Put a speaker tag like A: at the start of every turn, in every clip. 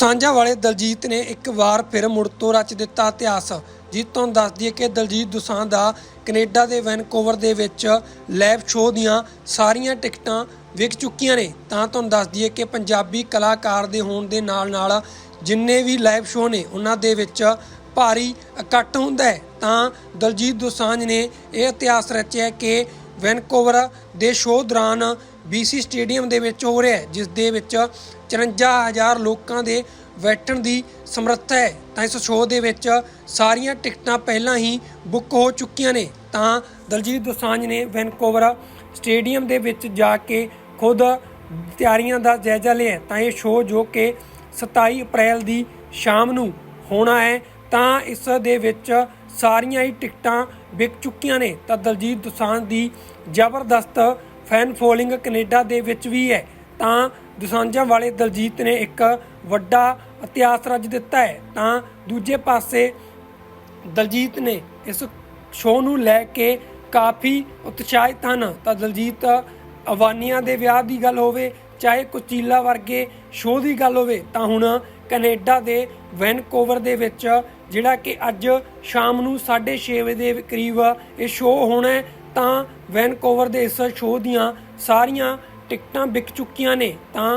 A: ਸਾਂਝਾ ਵਾਲੇ ਦਲਜੀਤ ਨੇ ਇੱਕ ਵਾਰ ਫਿਰ ਮੁੜ ਤੋਂ ਰਚ ਦਿੱਤਾ ਇਤਿਹਾਸ ਜੀ ਤੁਹਾਨੂੰ ਦੱਸ ਕਿ ਦਲਜੀਤ ਦੁਸਾਂ ਦਾ ਕੈਨੇਡਾ ਦੇ ਵੈਨਕੂਵਰ ਦੇ ਵਿੱਚ ਲਾਈਵ ਸ਼ੋਅ ਦੀਆਂ ਸਾਰੀਆਂ ਟਿਕਟਾਂ ਵਿਕ ਚੁੱਕੀਆਂ ਨੇ। ਤਾਂ ਤੁਹਾਨੂੰ ਦੱਸ ਦਈਏ ਕਿ ਪੰਜਾਬੀ ਕਲਾਕਾਰ ਦੇ ਹੋਣ ਦੇ ਨਾਲ ਨਾਲ ਜਿੰਨੇ ਵੀ ਲਾਈਵ ਸ਼ੋਅ ਨੇ, ਉਹਨਾਂ ਦੇ ਵਿੱਚ ਭਾਰੀ ਇਕੱਠ ਹੁੰਦਾ ਹੈ। ਤਾਂ ਦਲਜੀਤ ਦੋਸਾਂਝ ਨੇ ਇਹ ਇਤਿਹਾਸ ਰਚਿਆ ਕਿ ਵੈਨਕੂਵਰ ਦੇ ਸ਼ੋਅ ਦੌਰਾਨ BC ਸਟੇਡੀਅਮ ਦੇ ਵਿੱਚ ਹੋ ਰਿਹਾ ਹੈ, ਜਿਸ ਦੇ ਵਿੱਚ 54000 ਲੋਕਾਂ ਦੇ ਬੈਠਣ ਦੀ ਸਮਰੱਥਾ ਹੈ। ਤਾਂ ਇਸ ਸ਼ੋਅ ਦੇ ਵਿੱਚ ਸਾਰੀਆਂ ਟਿਕਟਾਂ ਪਹਿਲਾਂ ਹੀ ਬੁੱਕ ਹੋ ਚੁੱਕੀਆਂ ਨੇ। ਤਾਂ ਦਲਜੀਤ ਦੋਸਾਂਝ ਨੇ ਵੈਨਕੂਵਰ ਸਟੇਡੀਅਮ ਦੇ ਵਿੱਚ ਜਾ ਕੇ ਖੁਦ ਤਿਆਰੀਆਂ ਦਾ ਜਾਇਜ਼ਾ ਲਿਆ ਤਾਂ ਇਹ ਸ਼ੋਅ ਜੋ ਕਿ 27 ਅਪ੍ਰੈਲ ਦੀ ਸ਼ਾਮ ਨੂੰ ਹੋਣਾ ਹੈ। ਤਾਂ ਇਸ ਦੇ ਵਿੱਚ ਸਾਰੀਆਂ ਹੀ ਟਿਕਟਾਂ ਵਿਕ ਚੁੱਕੀਆਂ ਨੇ। ਤਾਂ ਦਲਜੀਤ ਦੁਸਾਂਝ ਦੀ ਜ਼ਬਰਦਸਤ ਫੈਨ ਫੋਲੋਇੰਗ ਕੈਨੇਡਾ ਦੇ ਵਿੱਚ ਵੀ ਹੈ। ਤਾਂ ਦੁਸਾਂਝਾਂ ਵਾਲੇ ਦਲਜੀਤ ਨੇ ਇੱਕ ਵੱਡਾ ਇਤਿਹਾਸ ਰਚ ਦਿੱਤਾ ਹੈ। ਤਾਂ ਦੂਜੇ ਪਾਸੇ ਦਲਜੀਤ ਨੇ ਇਸ ਸ਼ੋਅ ਨੂੰ ਲੈ ਕੇ ਕਾਫੀ ਉਤਸ਼ਾਹਿਤ ਹਨ। ਤਾਂ ਦਲਜੀਤ ਅਵਾਨੀਆਂ ਦੇ ਵਿਆਹ ਦੀ ਗੱਲ ਹੋਵੇ, ਚਾਹੇ ਕੁਚੀਲਾ ਵਰਗੇ ਸ਼ੋਅ ਦੀ ਗੱਲ ਹੋਵੇ, ਤਾਂ ਹੁਣ ਕੈਨੇਡਾ ਦੇ ਵੈਨਕੂਵਰ ਦੇ ਵਿੱਚ, ਜਿਹੜਾ ਕਿ ਅੱਜ ਸ਼ਾਮ ਨੂੰ 6:30 ਵਜੇ ਦੇ ਕਰੀਬ ਇਹ ਸ਼ੋਅ ਹੋਣਾ ਹੈ, ਤਾਂ ਵੈਨਕੂਵਰ ਦੇ ਇਸ ਸ਼ੋਅ ਦੀਆਂ ਸਾਰੀਆਂ ਟਿਕਟਾਂ ਵਿਕ ਚੁੱਕੀਆਂ ਨੇ। ਤਾਂ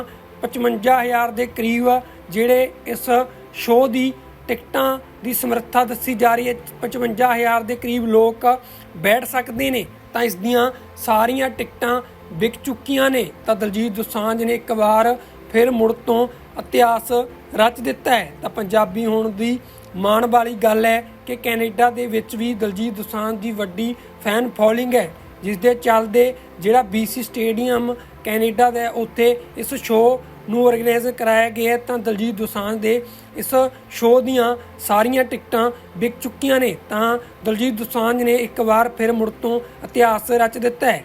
A: 55000 ਦੇ ਕਰੀਬ ਜਿਹੜੇ ਇਸ ਸ਼ੋਅ ਦੀ ਟਿਕਟਾਂ ਦੀ ਸਮਰੱਥਾ ਦੱਸੀ ਜਾ ਰਹੀ ਹੈ 55000 ਦੇ ਕਰੀਬ ਲੋਕ ਬੈਠ ਸਕਦੇ ਨੇ। ਤਾਂ ਇਸ ਦੀਆਂ ਸਾਰੀਆਂ ਟਿਕਟਾਂ ਵਿਕ ਚੁੱਕੀਆਂ ਨੇ। ਤਾਂ ਦਲਜੀਤ ਦੋਸਾਂਝ ਨੇ ਇੱਕ ਵਾਰ ਫਿਰ ਮੁੜ ਤੋਂ ਇਤਿਹਾਸ ਰਚ ਦਿੱਤਾ ਹੈ। ਤਾਂ ਪੰਜਾਬੀ ਹੋਣ ਦੀ ਮਾਣ ਵਾਲੀ ਗੱਲ ਹੈ ਕਿ ਕੈਨੇਡਾ ਦੇ ਵਿੱਚ ਵੀ ਦਲਜੀਤ ਦੋਸਾਂਝ ਦੀ ਵੱਡੀ ਫੈਨ ਫੋਲੋਇੰਗ ਹੈ ਜਿਸ ਦੇ ਚੱਲਦੇ ਜਿਹੜਾ BC ਸਟੇਡੀਅਮ ਕੈਨੇਡਾ ਦਾ ਉੱਥੇ ਇਸ ਸ਼ੋਅ ਨੂੰ ਆਰਗੇਨਾਈਜ਼ ਕਰਾਇਆ ਗਿਆ ਤਾਂ ਦਲਜੀਤ ਦੋਸਾਂਝ ਦੇ ਇਸ ਸ਼ੋਅ ਦੀਆਂ ਸਾਰੀਆਂ ਟਿਕਟਾਂ ਵਿਕ ਚੁੱਕੀਆਂ ਨੇ। ਤਾਂ ਦਲਜੀਤ ਦੋਸਾਂਝ ਨੇ ਇੱਕ ਵਾਰ ਫਿਰ ਮੁੜ ਤੋਂ ਇਤਿਹਾਸ ਰਚ ਦਿੱਤਾ ਹੈ।